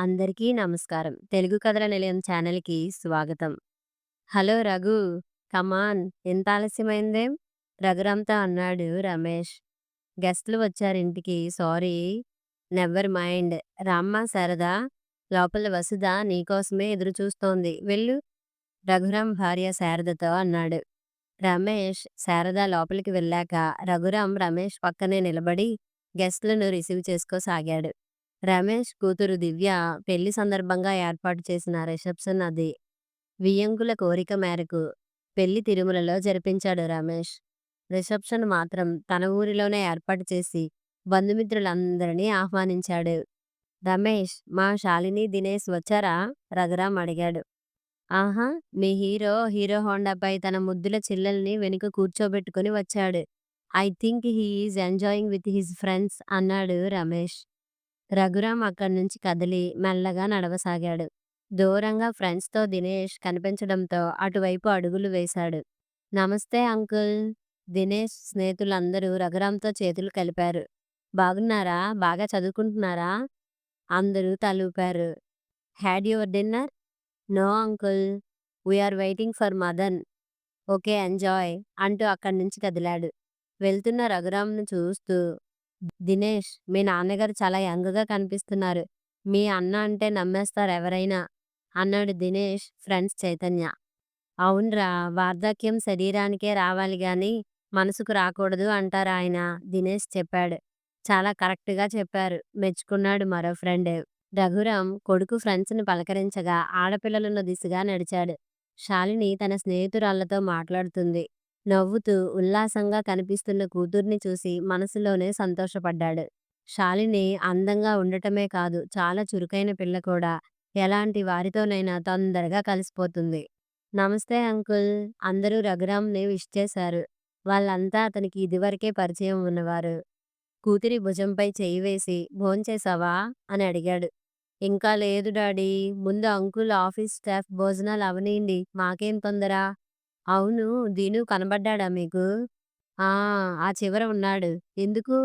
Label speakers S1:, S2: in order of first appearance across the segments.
S1: అందరికీ నమస్కారం. తెలుగు కథల నిలయం ఛానల్‌కి స్వాగతం. హలో రఘు! కమాన్ ఇంత ఆలస్యమైందేం? రఘురామ్‌తో అన్నాడు రమేష్. గెస్టులు వచ్చారింటికి సారీ. Never mind. రామ్మా శారదా! లోపల వసుధ నీకోసమే ఎదురుచూస్తోంది. వెళ్ళు. రఘురామ్ భార్య శారదతో అన్నాడు. రమేష్, శారద లోపలికి వెళ్ళాక రఘురామ్ రమేష్ పక్కనే నిలబడి గెస్ట్లను రిసీవ్ చేసుకోసాగాడు. రమేష్ కూతురు దివ్య పెళ్ళి సందర్భంగా ఏర్పాటు చేసిన రిసెప్షన్ అది. వియ్యంకుల కోరిక మేరకు పెళ్ళి తిరుమలలో జరిపించాడు రమేష్. రిసెప్షన్ మాత్రం తన ఊరిలోనే ఏర్పాటు చేసి బంధుమిత్రులందరినీ ఆహ్వానించాడు. రమేష్, మా శాలిని, దినేష్ వచ్చారా? రఘురాం అడిగాడు. ఆహా! మీ హీరో హీరో హోండాపై తన ముద్దుల చెల్లెల్ని వెనుక కూర్చోబెట్టుకుని వచ్చాడు. I think he is enjoying with his friends అన్నాడు రమేష్. రఘురాం అక్కడ్నుంచి కదిలి మెల్లగా నడవసాగాడు. దూరంగా ఫ్రెండ్స్‌తో దినేష్ కనిపించడంతో అటువైపు అడుగులు వేశాడు. నమస్తే అంకుల్! దినేష్ స్నేహితులందరూ రఘురాంతో చేతులు కలిపారు. బాగున్నారా? బాగా చదువుకుంటున్నారా? అందరూ తలూపారు. Had your dinner? No uncle. We are waiting for Madan. Okay enjoy అంటూ అక్కడి నుంచి కదిలాడు. వెళ్తున్న రఘురామ్ను చూస్తూ దినేష్, మీ నాన్నగారు చాలా యంగ్‌గా కనిపిస్తున్నారు. మీ అన్న అంటే నమ్మేస్తారు ఎవరైనా అన్నాడు దినేష్ ఫ్రెండ్స్ చైతన్య. అవునరా వార్ధక్యం శరీరానికే రావాలి గాని మనసుకు రాకూడదు అంటారాయన దినేష్ చెప్పాడు. చాలా కరెక్ట్‌గా చెప్పారు మెచ్చుకున్నాడు మరో ఫ్రెండ్. రఘురాం కొడుకు ఫ్రెండ్స్‌ని పలకరించగా ఆడపిల్లలున్న దిశగా నడిచాడు. శాలిని తన స్నేహితురాళ్ళతో మాట్లాడుతుంది. నవ్వుతూ ఉల్లాసంగా కనిపిస్తున్న కూతుర్ని చూసి మనసులోనే సంతోషపడ్డాడు. శాలిని అందంగా ఉండటమే కాదు చాలా చురుకైన పిల్ల కూడా. ఎలాంటి వారితోనైనా తొందరగా కలిసిపోతుంది. నమస్తే అంకుల్! అందరూ రఘురాంని విష్ చేశారు. వాళ్ళంతా అతనికి ఇదివరకే పరిచయం ఉన్నవారు. కూతురి భుజంపై చేయి వేసి భోంచేశావా? అని అడిగాడు. ఇంకా లేదు డాడీ! ముందు అంకుల్ ఆఫీస్ స్టాఫ్ భోజనాలు అవనీయండి మాకేం తొందర? అవును దీను కనబడ్డాడా మీకు? ఆ! ఆ చివర ఉన్నాడు. ఎందుకు?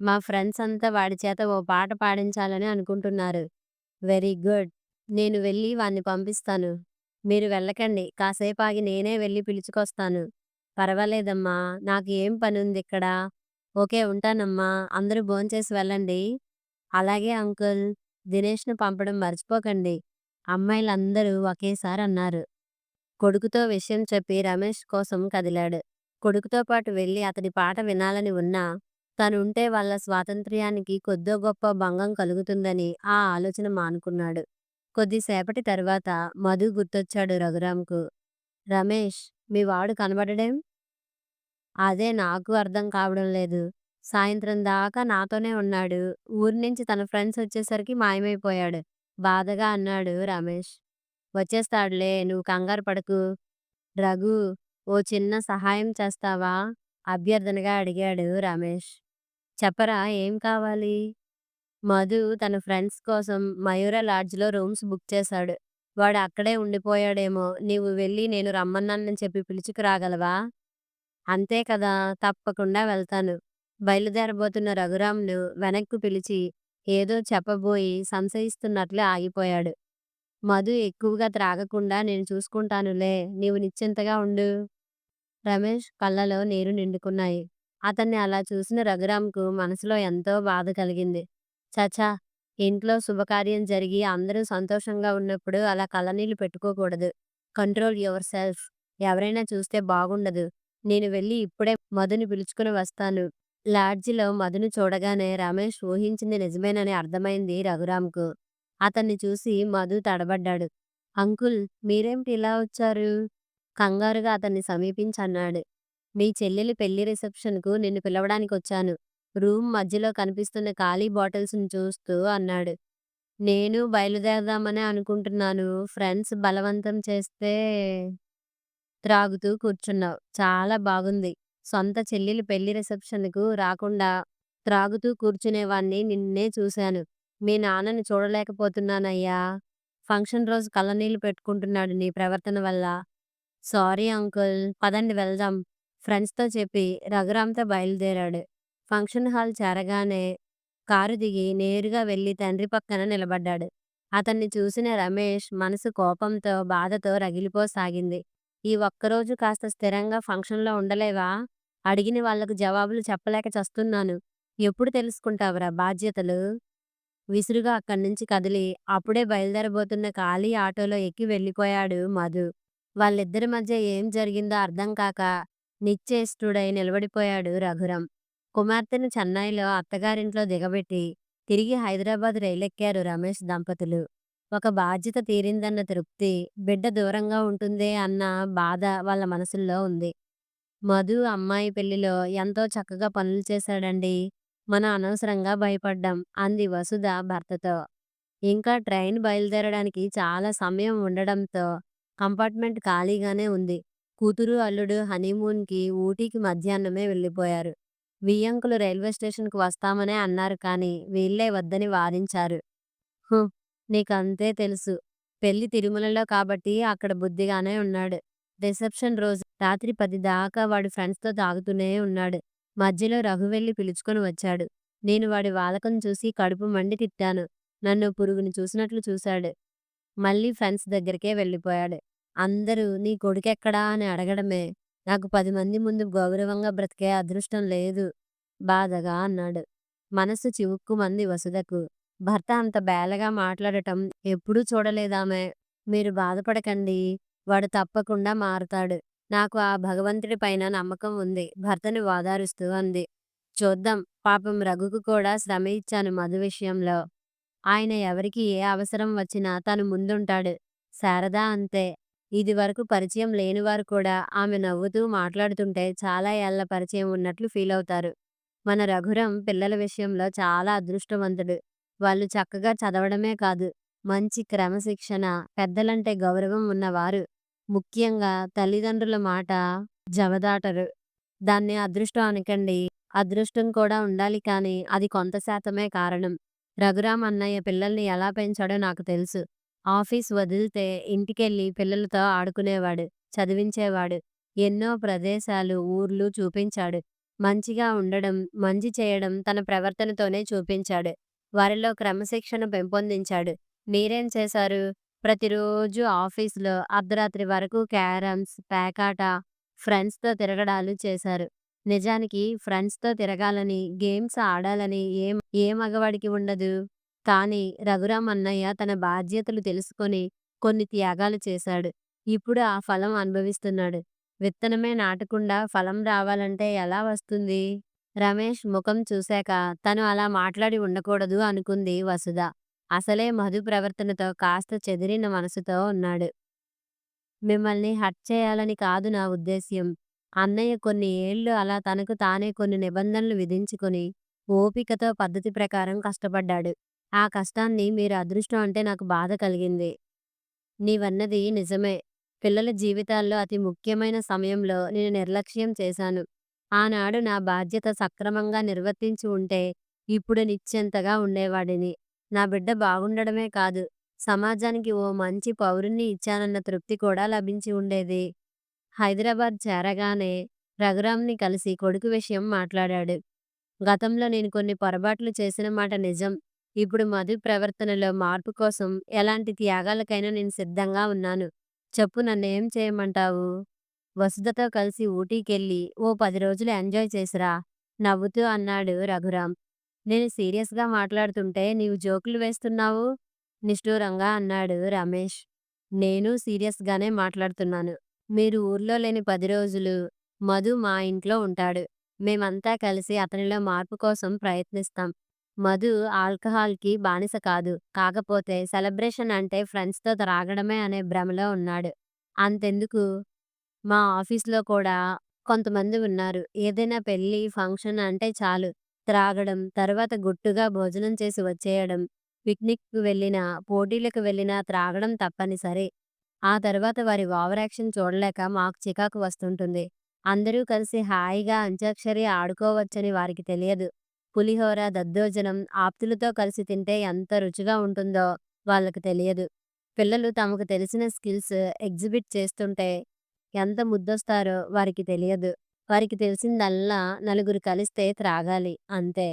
S1: మా ఫ్రెండ్స్ అంతా వాడి చేత ఓ పాట పాడించాలని అనుకుంటున్నారు. Very good. నేను వెళ్ళి వాణ్ణి పంపిస్తాను. మీరు వెళ్ళకండి కాసేపాగి నేనే వెళ్ళి పిలుచుకొస్తాను. పర్వాలేదమ్మా నాకు ఏం పనుందిక్కడ. ఓకే ఉంటానమ్మా అందరూ భోంచేసి వెళ్ళండి. అలాగే అంకుల్! దినేష్‌ను పంపడం మర్చిపోకండి అమ్మాయిలందరూ ఒకేసారి అన్నారు. కొడుకుతో విషయం చెప్పి రమేష్ కోసం కదిలాడు. కొడుకుతో పాటు వెళ్ళి అతడి పాట వినాలని ఉన్నా తనుంటే వాళ్ళ స్వాతంత్ర్యానికి కొద్దో గొప్ప భంగం కలుగుతుందని ఆ ఆలోచన మానుకున్నాడు. కొద్దిసేపటి తర్వాత మధు గుర్తొచ్చాడు రఘురాంకు. రమేష్! మీ వాడు కనబడడేం? అదే నాకు అర్థం కావడం లేదు. సాయంత్రం దాకా నాతోనే ఉన్నాడు. ఊరి నుంచి తన ఫ్రెండ్స్ వచ్చేసరికి మాయమైపోయాడు బాధగా అన్నాడు రమేష్. వచ్చేస్తాడులే నువ్వు కంగారు పడకు. రఘు ఓ చిన్న సహాయం చేస్తావా? అభ్యర్థనగా అడిగాడు రమేష్. చెప్పరా ఏం కావాలి? మధు తన ఫ్రెండ్స్ కోసం మయూర లాడ్జ్‌లో రూమ్స్ బుక్ చేశాడు. వాడు అక్కడే ఉండిపోయాడేమో నీవు వెళ్ళి నేను రమ్మన్నానని చెప్పి పిలుచుకురాగలవా? అంతే కదా తప్పకుండా వెళ్తాను. బయలుదేరబోతున్న రఘురామ్ను వెనక్కు పిలిచి ఏదో చెప్పబోయి సంశయిస్తున్నట్లే ఆగిపోయాడు. మధు ఎక్కువగా త్రాగకుండా నేను చూసుకుంటానులే నీవు నిశ్చింతగా ఉండు. రమేష్ కళ్ళలో నీరు నిండుకున్నాయి. అతన్ని అలా చూసిన రఘురామ్కు మనసులో ఎంతో బాధ కలిగింది. చచా ఇంట్లో శుభకార్యం జరిగి అందరూ సంతోషంగా ఉన్నప్పుడు అలా కళ్ళనీళ్ళు పెట్టుకోకూడదు. Control your self. ఎవరైనా చూస్తే బాగుండదు. నేను వెళ్ళి ఇప్పుడే మధుని పిలుచుకుని వస్తాను. లాడ్జిలో మధుని చూడగానే రమేష్ ఊహించింది నిజమేనని అర్థమైంది రఘురామ్కు అతన్ని చూసి మధు తడబడ్డాడు. అంకుల్ మీరేమిటి ఇలా వచ్చారు? కంగారుగా అతన్ని సమీపించి అన్నాడు. మీ చెల్లెలి పెళ్ళి రిసెప్షన్‌కు నిన్ను పిలవడానికి వచ్చాను రూమ్ మధ్యలో కనిపిస్తున్న ఖాళీ బాటిల్స్‌ని చూస్తూ అన్నాడు. నేను బయలుదేరదామనే అనుకుంటున్నాను. ఫ్రెండ్స్ బలవంతం చేస్తే త్రాగుతూ కూర్చున్నావు చాలా బాగుంది. సొంత చెల్లెలు పెళ్ళి రిసెప్షన్‌కు రాకుండా త్రాగుతూ కూర్చునేవాణ్ణి నిన్నే చూశాను. మీ నాన్నని చూడలేకపోతున్నానయ్యా. ఫంక్షన్ రోజు కళ్ళనీళ్ళు పెట్టుకుంటున్నాడు నీ ప్రవర్తన వల్ల. సారీ అంకుల్ పదండి వెళ్దాం. ఫ్రెండ్స్‌తో చెప్పి రఘురాంతో బయలుదేరాడు. ఫంక్షన్ హాల్ చేరగానే కారు దిగి నేరుగా వెళ్ళి తండ్రి పక్కన నిలబడ్డాడు. అతన్ని చూసిన రమేష్ మనసు కోపంతో, బాధతో రగిలిపోసాగింది. ఈ ఒక్కరోజు కాస్త స్థిరంగా ఫంక్షన్‌లో ఉండలేవా? అడిగిన వాళ్ళకు జవాబులు చెప్పలేక చస్తున్నాను. ఎప్పుడు తెలుసుకుంటావురా బాధ్యతలు? విసురుగా అక్కడ్నుంచి కదిలి, అప్పుడే బయలుదేరబోతున్న ఖాళీ ఆటోలో ఎక్కి వెళ్ళిపోయాడు మధు. వాళ్ళిద్దరి మధ్య ఏం జరిగిందో అర్థం కాక నిశ్చేష్టుడై నిలబడిపోయాడు రఘురం కుమార్తెను చెన్నైలో అత్తగారింట్లో దిగబెట్టి, తిరిగి హైదరాబాద్ రైలెక్కారు రమేష్ దంపతులు. ఒక బాధ్యత తీరిందన్న తృప్తి, బిడ్డ దూరంగా ఉంటుందే అన్న బాధ వాళ్ళ మనసుల్లో ఉంది. మధు అమ్మాయి పెళ్ళిలో ఎంతో చక్కగా పనులు చేశాడండీ. మనం అనవసరంగా భయపడ్డాం అంది వసుధ భర్తతో. ఇంకా ట్రైన్ బయలుదేరడానికి చాలా సమయం ఉండడంతో కంపార్ట్మెంట్ ఖాళీగానే ఉంది. కూతురు, అల్లుడు హనీమూన్‌కి ఊటీకి మధ్యాహ్నమే వెళ్ళిపోయారు. వియ్యంకులు రైల్వే స్టేషన్‌కు వస్తామనే అన్నారు కానీ, వీళ్ళే వద్దని వారించారు. హు! నీకంతే తెలుసు. పెళ్ళి తిరుమలలో కాబట్టి అక్కడ బుద్ధిగానే ఉన్నాడు. రిసెప్షన్ రోజు రాత్రి పది దాకా వాడు ఫ్రెండ్స్‌తో తాగుతూనే ఉన్నాడు. మధ్యలో రఘువెళ్ళి పిలుచుకొని వచ్చాడు. నేను వాడి వాలకం చూసి కడుపు మండి తిట్టాను. నన్ను పురుగుని చూసినట్లు చూశాడు. మళ్ళీ ఫ్రెండ్స్ దగ్గరికే వెళ్ళిపోయాడు. అందరూ నీ కొడుకెక్కడా అని అడగడమే. నాకు పది మంది ముందు గౌరవంగా బ్రతికే అదృష్టం లేదు బాధగా అన్నాడు. మనసు చివుక్కుమంది వసుదకు భర్త అంత బేలగా మాట్లాడటం ఎప్పుడూ చూడలేదామే మీరు బాధపడకండి. వాడు తప్పకుండా మారతాడు. నాకు ఆ భగవంతుడి పైన నమ్మకం ఉంది భర్తని ఓదారుస్తూ అంది. చూద్దాం పాపం రఘుకు కూడా శ్రమ ఇచ్చాను మధు విషయంలో. ఆయన ఎవరికి ఏ అవసరం వచ్చినా తను ముందుంటాడు. శారదా అంతే. ఇది వరకు పరిచయం లేనివారు కూడా ఆమె నవ్వుతూ మాట్లాడుతుంటే చాలా ఏళ్ళ పరిచయం ఉన్నట్లు ఫీల్ అవుతారు మన రఘురం పిల్లల విషయంలో చాలా అదృష్టవంతుడు. వాళ్ళు చక్కగా చదవడమే కాదు, మంచి క్రమశిక్షణ, పెద్దలంటే గౌరవం ఉన్నవారు. ముఖ్యంగా తల్లిదండ్రుల మాట జవదాటరు. దాన్ని అదృష్టం అనకండి. అదృష్టం కూడా ఉండాలి కానీ అది కొంత శాతమే కారణం. రఘురామ్ అన్నయ్య పిల్లల్ని ఎలా పెంచాడో నాకు తెలుసు. ఆఫీస్ వదిలితే ఇంటికెళ్ళి పిల్లలతో ఆడుకునేవాడు, చదివించేవాడు. ఎన్నో ప్రదేశాలు, ఊర్లు చూపించాడు. మంచిగా ఉండడం, మంచి చేయడం తన ప్రవర్తనతోనే చూపించాడు. వారిలో క్రమశిక్షణ పెంపొందించాడు. మీరేం చేశారు? ప్రతిరోజు ఆఫీసులో అర్ధరాత్రి వరకు క్యారమ్స్, పేకాట, ఫ్రెండ్స్‌తో తిరగడాలు చేశారు. నిజానికి ఫ్రెండ్స్‌తో తిరగాలని, గేమ్స్ ఆడాలని ఏ ఏ మగవాడికి ఉండదు? కానీ రఘురామ్ అన్నయ్య తన బాధ్యతలు తెలుసుకొని కొన్ని త్యాగాలు చేశాడు. ఇప్పుడు ఆ ఫలం అనుభవిస్తున్నాడు. విత్తనమే నాటకుండా ఫలం రావాలంటే ఎలా వస్తుంది? రమేష్ ముఖం చూశాక తను అలా మాట్లాడి ఉండకూడదు అనుకుంది వసుధ. అసలే మధు ప్రవర్తనతో కాస్త చెదిరిన మనసుతో ఉన్నాడు. మిమ్మల్ని హట్ చేయాలని కాదు నా ఉద్దేశ్యం. అన్నయ్య కొన్ని ఏళ్ళు అలా తనకు తానే కొన్ని నిబంధనలు విధించుకొని, ఓపికతో పద్ధతి ప్రకారం కష్టపడ్డాడు. ఆ కష్టాన్ని మీరు అదృష్టం అంటే నాకు బాధ కలిగింది. నీవన్నది నిజమే. పిల్లల జీవితాల్లో అతి ముఖ్యమైన సమయంలో నేను నిర్లక్ష్యం చేశాను. ఆనాడు నా బాధ్యత సక్రమంగా నిర్వర్తించి ఉంటే ఇప్పుడు నిశ్చింతగా ఉండేవాడిని. నా బిడ్డ బాగుండడమే కాదు, సమాజానికి ఓ మంచి పౌరుణ్ణి ఇచ్చానన్న తృప్తి కూడా లభించి ఉండేది. హైదరాబాద్ చేరగానే రఘురామ్ని కలిసి కొడుకు విషయం మాట్లాడాడు. గతంలో నేను కొన్ని పొరపాట్లు చేసిన మాట నిజం. ఇప్పుడు మధు ప్రవర్తనలో మార్పు కోసం ఎలాంటి త్యాగాలకైనా నేను సిద్ధంగా ఉన్నాను. చెప్పు నన్నేం చేయమంటావు? వసుధతో కలిసి ఊటీకెళ్ళి ఓ పది రోజులు ఎంజాయ్ చేసిరా నవ్వుతూ అన్నాడు రఘురామ్ నేను సీరియస్‌గా మాట్లాడుతుంటే నీవు జోకులు వేస్తున్నావు? నిష్ఠూరంగా అన్నాడు రమేష్. నేను సీరియస్‌గానే మాట్లాడుతున్నాను. మీరు ఊర్లో లేని పది రోజులు మధు మా ఇంట్లో ఉంటాడు. మేమంతా కలిసి అతనిలో మార్పు కోసం ప్రయత్నిస్తాం. మధు ఆల్కహాల్‌కి బానిస కాదు. కాకపోతే సెలబ్రేషన్ అంటే ఫ్రెండ్స్‌తో త్రాగడమే అనే భ్రమలో ఉన్నాడు. అంతెందుకు మా ఆఫీస్‌లో కూడా కొంతమంది ఉన్నారు. ఏదైనా పెళ్ళి ఫంక్షన్ అంటే చాలు త్రాగడం, తర్వాత గుట్టుగా భోజనం చేసి వచ్చేయడం. పిక్నిక్‌కు వెళ్ళినా, పోటీలకు వెళ్ళినా త్రాగడం తప్పనిసరి. ఆ తర్వాత వారి ఓవరాక్షన్ చూడలేక మాకు చికాకు వస్తుంటుంది. అందరూ కలిసి హాయిగా అంత్యాక్షరి ఆడుకోవచ్చని వారికి తెలియదు. పులిహోర, దద్దోజనం ఆప్తులతో కలిసి తింటే ఎంత రుచిగా ఉంటుందో వాళ్ళకు తెలియదు. పిల్లలు తమకు తెలిసిన స్కిల్స్ ఎగ్జిబిట్ చేస్తుంటే ఎంత ముద్దొస్తారో వారికి తెలియదు. వారికి తెలిసిందల్లా నలుగురు కలిస్తే త్రాగాలి అంతే.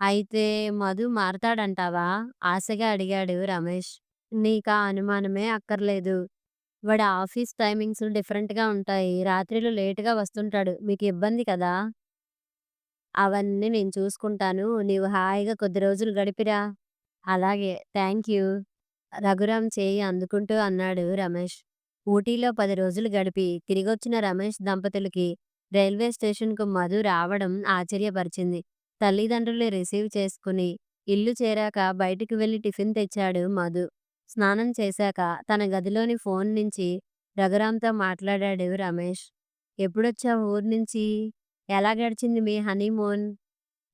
S1: అయితే మధు మారతాడంటావా? ఆశగా అడిగాడు రమేష్. నీకా అనుమానమే అక్కర్లేదు. వాడి ఆఫీస్ టైమింగ్స్ డిఫరెంట్‌గా ఉంటాయి. రాత్రిలో లేటుగా వస్తుంటాడు. మీకు ఇబ్బంది కదా! అవన్నీ నేను చూసుకుంటాను. నీవు హాయిగా కొద్ది రోజులు గడిపిరా. అలాగే. థ్యాంక్ యూ రఘురాం చేయి అందుకుంటూ అన్నాడు రమేష్. ఊటీలో పది రోజులు గడిపి తిరిగొచ్చిన రమేష్ దంపతులకి రైల్వే స్టేషన్‌కు మధు రావడం ఆశ్చర్యపరిచింది. తల్లిదండ్రులు రిసీవ్ చేసుకుని ఇల్లు చేరాక బయటికి వెళ్ళి టిఫిన్ తెచ్చాడు మధు. స్నానం చేశాక తన గదిలోని ఫోన్ నుంచి రఘురాంతో మాట్లాడాడు రమేష్. ఎప్పుడొచ్చావు నుంచి ఎలా గడిచింది మీ హనీమూన్?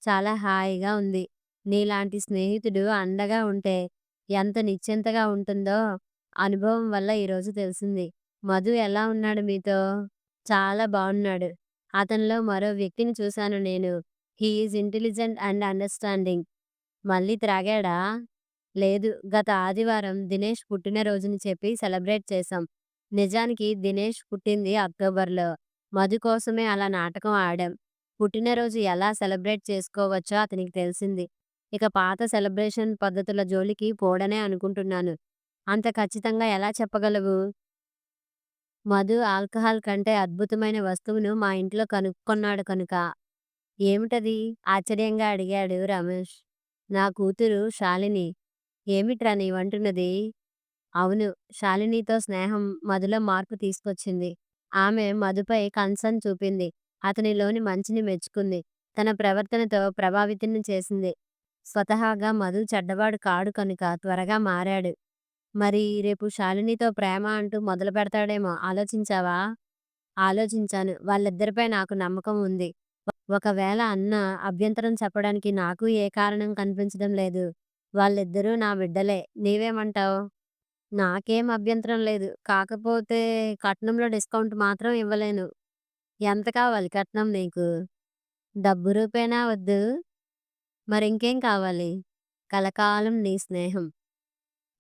S1: చాలా హాయిగా ఉంది. నీలాంటి స్నేహితుడు అండగా ఉంటే ఎంత నిశ్చింతగా ఉంటుందో అనుభవం వల్ల ఈరోజు తెలిసింది. మధు ఎలా ఉన్నాడు మీతో? చాలా బాగున్నాడు అతనిలో మరో వ్యక్తిని చూశాను నేను. He is intelligent and understanding. మళ్ళీ త్రాగాడా? లేదు. గత ఆదివారం దినేష్ పుట్టినరోజుని చెప్పి సెలబ్రేట్ చేశాం. నిజానికి దినేష్ పుట్టింది అక్టోబర్‌లో. మధు కోసమే అలా నాటకం ఆడాం. పుట్టినరోజు ఎలా సెలబ్రేట్ చేసుకోవచ్చో అతనికి తెలిసింది. ఇక పాత సెలబ్రేషన్ పద్ధతుల జోలికి పోడనే అనుకుంటున్నాను. అంత ఖచ్చితంగా ఎలా చెప్పగలవు? మధు ఆల్కహాల్ కంటే అద్భుతమైన వస్తువును మా ఇంట్లో కనుక్కున్నాడు కనుక. ఏమిటది? ఆశ్చర్యంగా అడిగాడు రమేష్. నా కూతురు శాలిని. ఏమిట్రా నీ వంటున్నది అవును. శాలినితో స్నేహం మధులో మార్పు తీసుకొచ్చింది. ఆమె మధుపై కన్సర్న్ చూపింది. అతనిలోని మంచిని మెచ్చుకుంది. తన ప్రవర్తనతో ప్రభావితం చేసింది. స్వతహాగా మధు చెడ్డవాడు కాడు కనుక త్వరగా మారాడు. మరి రేపు శాలినితో ప్రేమ అంటూ మొదలు పెడతాడేమో ఆలోచించావా? ఆలోచించాను. వాళ్ళిద్దరిపై నాకు నమ్మకం ఉంది. ఒకవేళ అన్న అభ్యంతరం చెప్పడానికి నాకు ఏ కారణం కనిపించడం లేదు. వాళ్ళిద్దరూ నా బిడ్డలే. నీవేమంటావ్? నాకేం అభ్యంతరం లేదు. కాకపోతే కట్నంలో డిస్కౌంట్ మాత్రం ఇవ్వలేను. ఎంత కావాలి కట్నం నీకు? డబ్బు రూపేనా వద్దు. మరింకేం కావాలి? కలకాలం నీ స్నేహం.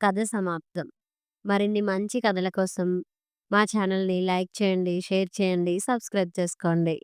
S1: కథ సమాప్తం. మరిన్ని మంచి కథల కోసం మా ఛానల్‌ని లైక్ చేయండి, షేర్ చేయండి, సబ్స్క్రైబ్ చేసుకోండి.